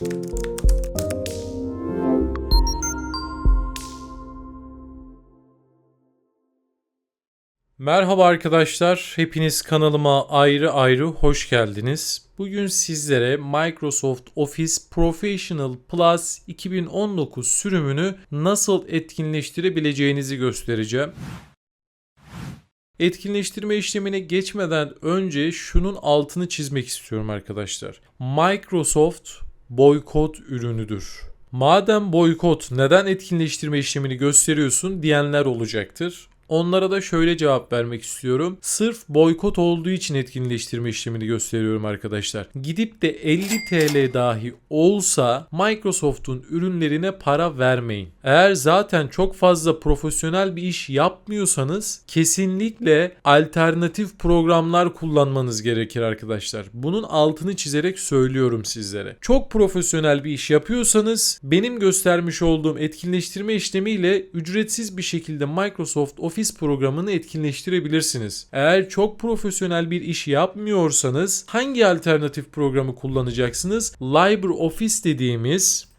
Merhaba arkadaşlar, hepiniz kanalıma ayrı ayrı hoş geldiniz. Bugün sizlere Microsoft Office Professional Plus 2019 sürümünü nasıl etkinleştirebileceğinizi göstereceğim. Etkinleştirme işlemine geçmeden önce şunun altını çizmek istiyorum arkadaşlar. Microsoft boykot ürünüdür. Madem boykot neden etkinleştirme işlemini gösteriyorsun diyenler olacaktır. Onlara da şöyle cevap vermek istiyorum. Sırf boykot olduğu için etkinleştirme işlemini gösteriyorum arkadaşlar. Gidip de 50 TL dahi olsa Microsoft'un ürünlerine para vermeyin. Eğer zaten çok fazla profesyonel bir iş yapmıyorsanız kesinlikle alternatif programlar kullanmanız gerekir arkadaşlar. Bunun altını çizerek söylüyorum sizlere. Çok profesyonel bir iş yapıyorsanız benim göstermiş olduğum etkinleştirme işlemiyle ücretsiz bir şekilde Microsoft Office programını etkinleştirebilirsiniz. Eğer çok profesyonel bir iş yapmıyorsanız hangi alternatif programı kullanacaksınız? LibreOffice dediğimiz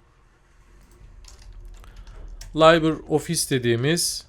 LibreOffice dediğimiz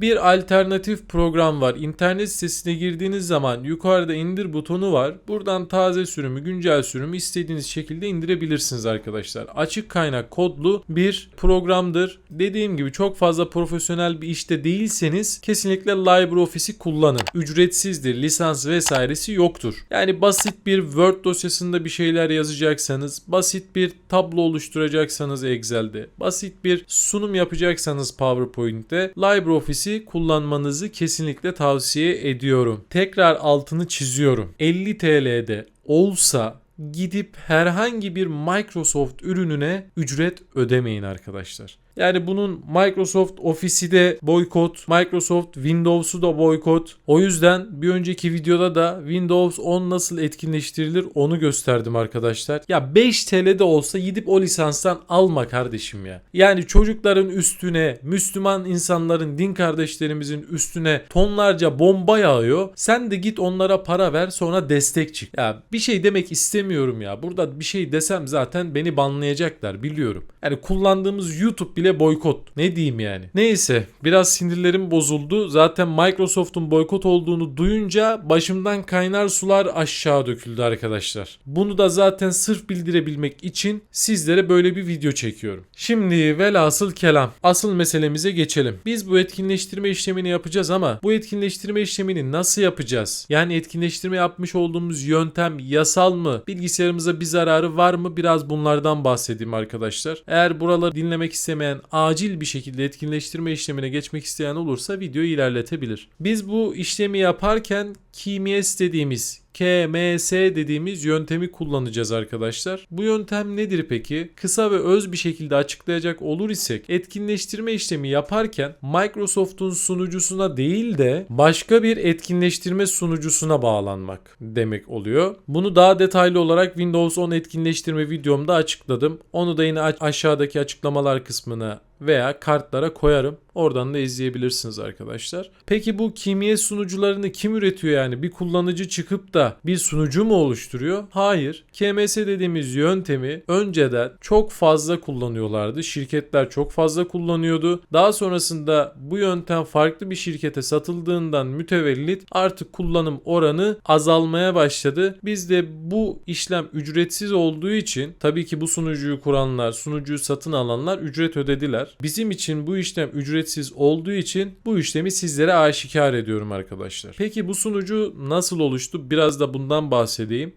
bir alternatif program var. İnternet sitesine girdiğiniz zaman yukarıda indir butonu var. Buradan taze sürümü, güncel sürümü istediğiniz şekilde indirebilirsiniz arkadaşlar. Açık kaynak kodlu bir programdır. Dediğim gibi çok fazla profesyonel bir işte değilseniz kesinlikle LibreOffice'i kullanın. Ücretsizdir, lisans vesairesi yoktur. Yani basit bir Word dosyasında bir şeyler yazacaksanız, basit bir tablo oluşturacaksanız Excel'de, basit bir sunum yapacaksanız PowerPoint'te LibreOffice'i kullanmanızı kesinlikle tavsiye ediyorum. Tekrar altını çiziyorum. 50 TL'de olsa gidip herhangi bir Microsoft ürününe ücret ödemeyin arkadaşlar. Yani bunun Microsoft Office'i de boykot, Microsoft Windows'u da boykot. O yüzden bir önceki videoda da Windows 10 nasıl etkinleştirilir onu gösterdim arkadaşlar. Ya 5 TL de olsa gidip o lisanstan alma kardeşim ya. Yani çocukların üstüne, Müslüman insanların, din kardeşlerimizin üstüne tonlarca bomba yağıyor. Sen de git onlara para ver sonra destek çık. Ya bir şey demek istemiyorum ya. Burada bir şey desem zaten beni banlayacaklar biliyorum. Yani kullandığımız YouTube bile boykot. Ne diyeyim yani. Neyse biraz sinirlerim bozuldu. Zaten Microsoft'un boykot olduğunu duyunca başımdan kaynar sular aşağı döküldü arkadaşlar. Bunu da zaten sırf bildirebilmek için sizlere böyle bir video çekiyorum. Şimdi velhasıl kelam. Asıl meselemize geçelim. Biz bu etkinleştirme işlemini yapacağız ama bu etkinleştirme işlemini nasıl yapacağız? Yani etkinleştirme yapmış olduğumuz yöntem yasal mı? Bilgisayarımıza bir zararı var mı? Biraz bunlardan bahsedeyim arkadaşlar. Eğer buraları dinlemek istemeyen acil bir şekilde etkinleştirme işlemine geçmek isteyen olursa videoyu ilerletebilir. Biz bu işlemi yaparken KMS dediğimiz KMS dediğimiz yöntemi kullanacağız arkadaşlar. Bu yöntem nedir peki? Kısa ve öz bir şekilde açıklayacak olur isek etkinleştirme işlemi yaparken Microsoft'un sunucusuna değil de başka bir etkinleştirme sunucusuna bağlanmak demek oluyor. Bunu daha detaylı olarak Windows 10 etkinleştirme videomda açıkladım. Onu da yine aşağıdaki açıklamalar kısmına veya kartlara koyarım. Oradan da izleyebilirsiniz arkadaşlar. Peki bu kimya sunucularını kim üretiyor yani? Bir kullanıcı çıkıp da bir sunucu mu oluşturuyor? Hayır. KMS dediğimiz yöntemi önceden çok fazla kullanıyorlardı. Şirketler çok fazla kullanıyordu. Daha sonrasında bu yöntem farklı bir şirkete satıldığından mütevellit artık kullanım oranı azalmaya başladı. Biz de bu işlem ücretsiz olduğu için tabii ki bu sunucuyu kuranlar, sunucuyu satın alanlar ücret ödediler. Bizim için bu işlem ücretsiz olduğu için bu işlemi sizlere aşikar ediyorum arkadaşlar. Peki bu sunucu nasıl oluştu? Biraz da bundan bahsedeyim.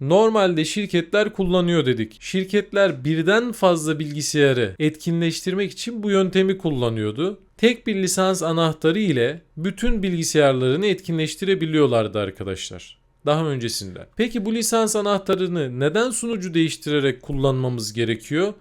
Normalde şirketler kullanıyor dedik. Şirketler birden fazla bilgisayarı etkinleştirmek için bu yöntemi kullanıyordu. Tek bir lisans anahtarı ile bütün bilgisayarlarını etkinleştirebiliyorlardı arkadaşlar daha öncesinde. Peki bu lisans anahtarını neden sunucu değiştirerek kullanmamız gerekiyor?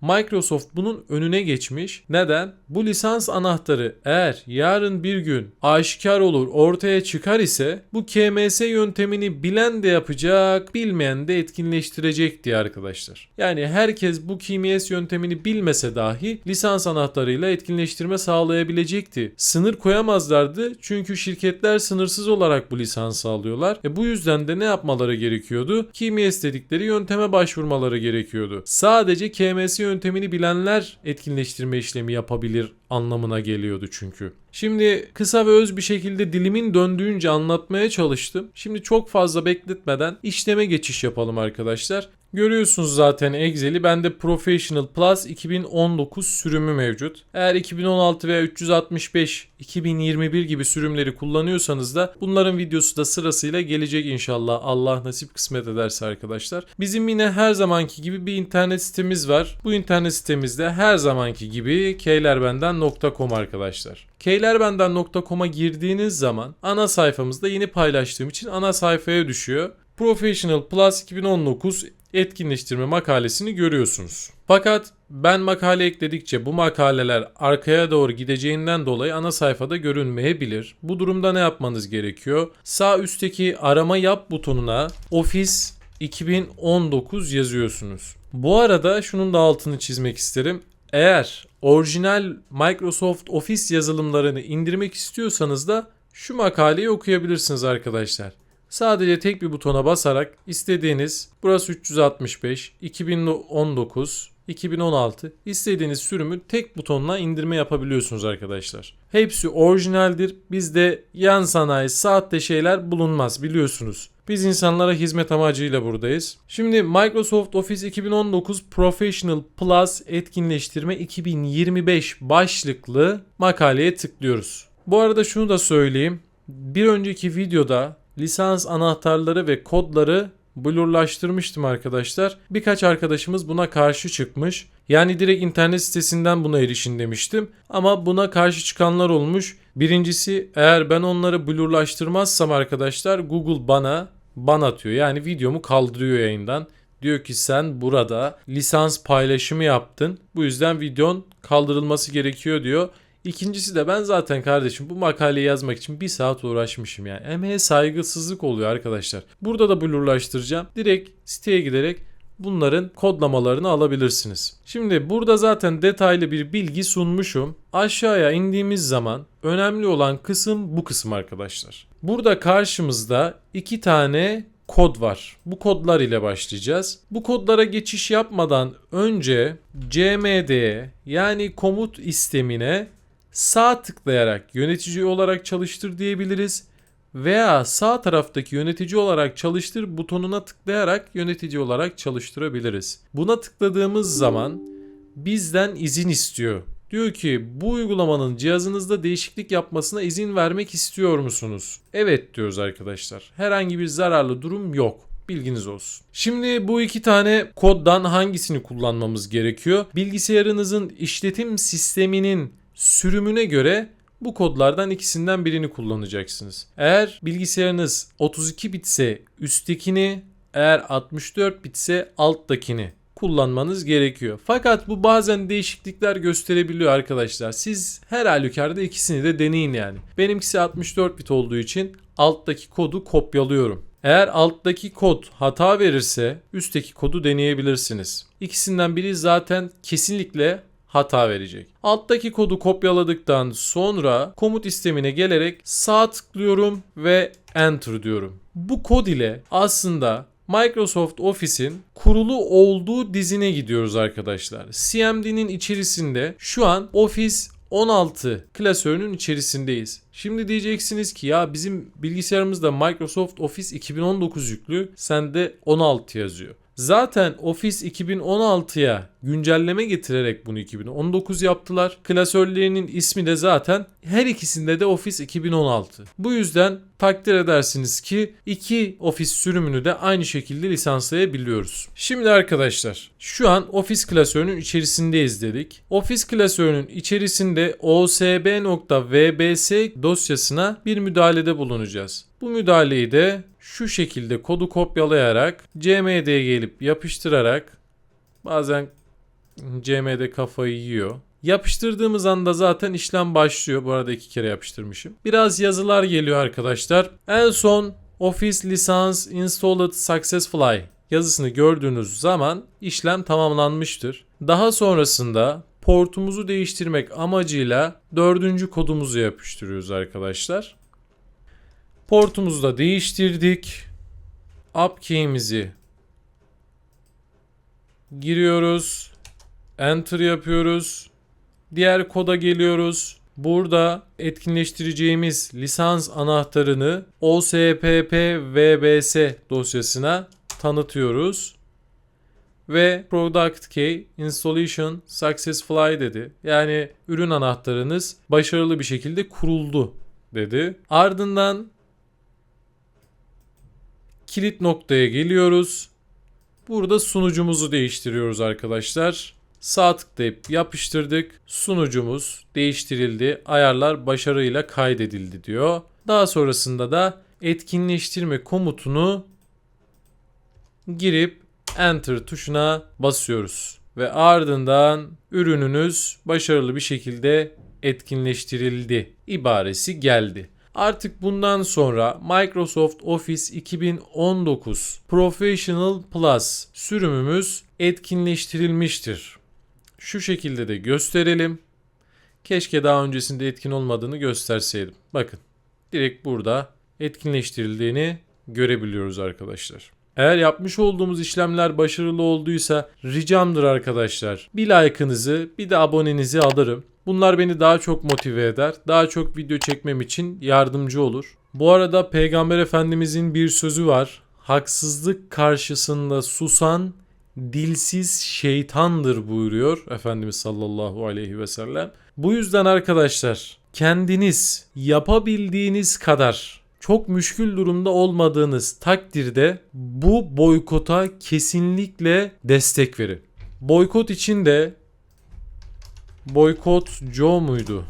Microsoft bunun önüne geçmiş. Neden? Bu lisans anahtarı eğer yarın bir gün aşikar olur, ortaya çıkar ise bu KMS yöntemini bilen de yapacak, bilmeyen de etkinleştirecek diye arkadaşlar. Yani herkes bu KMS yöntemini bilmese dahi lisans anahtarıyla etkinleştirme sağlayabilecekti. Sınır koyamazlardı çünkü şirketler sınırsız olarak bu lisansı alıyorlar. E bu yüzden de ne yapmaları gerekiyordu? KMS dedikleri yönteme başvurmaları gerekiyordu. Sadece KMS yöntemini bilenler etkinleştirme işlemi yapabilir anlamına geliyordu çünkü. Şimdi kısa ve öz bir şekilde dilimin döndüğünce anlatmaya çalıştım. Şimdi çok fazla bekletmeden işleme geçiş yapalım arkadaşlar. Görüyorsunuz zaten Excel'i. Bende Professional Plus 2019 sürümü mevcut. Eğer 2016 veya 365, 2021 gibi sürümleri kullanıyorsanız da bunların videosu da sırasıyla gelecek inşallah. Allah nasip kısmet ederse arkadaşlar. Bizim yine her zamanki gibi bir internet sitemiz var. Bu internet sitemizde her zamanki gibi keylerbenden.com arkadaşlar. keylerbenden.com'a girdiğiniz zaman ana sayfamızda yeni paylaştığım için ana sayfaya düşüyor. Professional Plus 2019 etkinleştirme makalesini görüyorsunuz. Fakat ben makale ekledikçe bu makaleler arkaya doğru gideceğinden dolayı ana sayfada görünmeyebilir. Bu durumda ne yapmanız gerekiyor? Sağ üstteki arama yap butonuna Office 2019 yazıyorsunuz. Bu arada şunun da altını çizmek isterim. Eğer orijinal Microsoft Office yazılımlarını indirmek istiyorsanız da şu makaleyi okuyabilirsiniz arkadaşlar. Sadece tek bir butona basarak istediğiniz burası 365, 2019, 2016 istediğiniz sürümü tek butonla indirme yapabiliyorsunuz arkadaşlar. Hepsi orijinaldir. Bizde yan sanayi, saatte şeyler bulunmaz biliyorsunuz. Biz insanlara hizmet amacıyla buradayız. Şimdi Microsoft Office 2019 Professional Plus etkinleştirme 2025 başlıklı makaleye tıklıyoruz. Bu arada şunu da söyleyeyim. Bir önceki videoda lisans anahtarları ve kodları blurlaştırmıştım arkadaşlar. Birkaç arkadaşımız buna karşı çıkmış. Yani direkt internet sitesinden buna erişin demiştim. Ama buna karşı çıkanlar olmuş. Birincisi eğer ben onları blurlaştırmazsam arkadaşlar Google bana ban atıyor. Yani videomu kaldırıyor yayından. Diyor ki sen burada lisans paylaşımı yaptın. Bu yüzden videon kaldırılması gerekiyor diyor. İkincisi de ben zaten kardeşim bu makaleyi yazmak için bir saat uğraşmışım yani. Emeğe saygısızlık oluyor arkadaşlar. Burada da blurlaştıracağım. Direkt siteye giderek bunların kodlamalarını alabilirsiniz. Şimdi burada zaten detaylı bir bilgi sunmuşum. Aşağıya indiğimiz zaman önemli olan kısım bu kısım arkadaşlar. Burada karşımızda iki tane kod var. Bu kodlar ile başlayacağız. Bu kodlara geçiş yapmadan önce CMD'ye yani komut istemine sağ tıklayarak yönetici olarak çalıştır diyebiliriz veya sağ taraftaki yönetici olarak çalıştır butonuna tıklayarak yönetici olarak çalıştırabiliriz. Buna tıkladığımız zaman bizden izin istiyor. Diyor ki bu uygulamanın cihazınızda değişiklik yapmasına izin vermek istiyor musunuz? Evet diyoruz arkadaşlar. Herhangi bir zararlı durum yok. Bilginiz olsun. Şimdi bu iki tane koddan hangisini kullanmamız gerekiyor? Bilgisayarınızın işletim sisteminin sürümüne göre bu kodlardan ikisinden birini kullanacaksınız. Eğer bilgisayarınız 32 bitse üsttekini, eğer 64 bitse alttakini kullanmanız gerekiyor. Fakat bu bazen değişiklikler gösterebiliyor arkadaşlar. Siz her halükarda ikisini de deneyin yani. Benimkisi 64 bit olduğu için alttaki kodu kopyalıyorum. Eğer alttaki kod hata verirse üstteki kodu deneyebilirsiniz. İkisinden biri zaten kesinlikle hata verecek. Alttaki kodu kopyaladıktan sonra komut istemine gelerek sağ tıklıyorum ve enter diyorum. Bu kod ile aslında Microsoft Office'in kurulu olduğu dizine gidiyoruz arkadaşlar. CMD'nin içerisinde şu an Office 16 klasörünün içerisindeyiz. Şimdi diyeceksiniz ki ya bizim bilgisayarımızda Microsoft Office 2019 yüklü sende 16 yazıyor. Zaten Office 2016'ya güncelleme getirerek bunu 2019 yaptılar. Klasörlerinin ismi de zaten her ikisinde de Office 2016. Bu yüzden takdir edersiniz ki iki Office sürümünü de aynı şekilde lisanslayabiliyoruz. Şimdi arkadaşlar şu an Office klasörünün içerisindeyiz dedik. Office klasörünün içerisinde osb.vbs dosyasına bir müdahalede bulunacağız. Bu müdahaleyi de şu şekilde kodu kopyalayarak CMD'ye gelip yapıştırarak bazen CM'de kafayı yiyor. Yapıştırdığımız anda zaten işlem başlıyor. Bu arada iki kere yapıştırmışım. Biraz yazılar geliyor arkadaşlar. En son Office Lisans Installed Successfully yazısını gördüğünüz zaman işlem tamamlanmıştır. Daha sonrasında portumuzu değiştirmek amacıyla dördüncü kodumuzu yapıştırıyoruz arkadaşlar. Portumuzu da değiştirdik. Up key'imizi giriyoruz. Enter yapıyoruz. Diğer koda geliyoruz. Burada etkinleştireceğimiz lisans anahtarını OSPP-VBS dosyasına tanıtıyoruz. Ve Product Key Installation Successfully dedi. Yani ürün anahtarınız başarılı bir şekilde kuruldu dedi. Ardından kilit noktaya geliyoruz. Burada sunucumuzu değiştiriyoruz arkadaşlar. Sağ tıklayıp yapıştırdık. Sunucumuz değiştirildi. Ayarlar başarıyla kaydedildi diyor. Daha sonrasında da etkinleştirme komutunu girip enter tuşuna basıyoruz. Ve ardından ürününüz başarılı bir şekilde etkinleştirildi ibaresi geldi. Artık bundan sonra Microsoft Office 2019 Professional Plus sürümümüz etkinleştirilmiştir. Şu şekilde de gösterelim. Keşke daha öncesinde etkin olmadığını gösterseydim. Bakın direkt burada etkinleştirildiğini görebiliyoruz arkadaşlar. Eğer yapmış olduğumuz işlemler başarılı olduysa ricamdır arkadaşlar. Bir like'ınızı bir de abonenizi alırım. Bunlar beni daha çok motive eder. Daha çok video çekmem için yardımcı olur. Bu arada Peygamber Efendimizin bir sözü var. Haksızlık karşısında susan dilsiz şeytandır buyuruyor Efendimiz sallallahu aleyhi ve sellem. Bu yüzden arkadaşlar kendiniz yapabildiğiniz kadar çok müşkül durumda olmadığınız takdirde bu boykota kesinlikle destek verin. Boykot için de Boykot Joe muydu?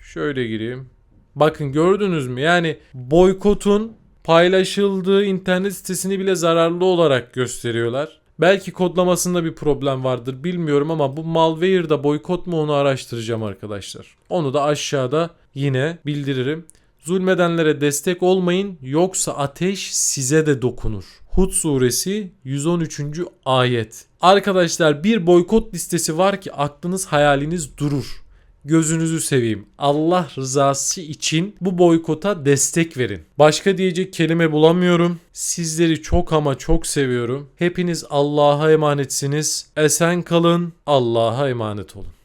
Şöyle gireyim. Bakın gördünüz mü? Yani boykotun paylaşıldığı internet sitesini bile zararlı olarak gösteriyorlar. Belki kodlamasında bir problem vardır bilmiyorum ama bu malware'da boykot mu onu araştıracağım arkadaşlar. Onu da aşağıda yine bildiririm. Zulmedenlere destek olmayın yoksa ateş size de dokunur. Hud suresi 113. ayet. Arkadaşlar bir boykot listesi var ki aklınız hayaliniz durur. Gözünüzü seveyim. Allah rızası için bu boykota destek verin. Başka diyecek kelime bulamıyorum. Sizleri çok ama çok seviyorum. Hepiniz Allah'a emanetsiniz. Esen kalın. Allah'a emanet olun.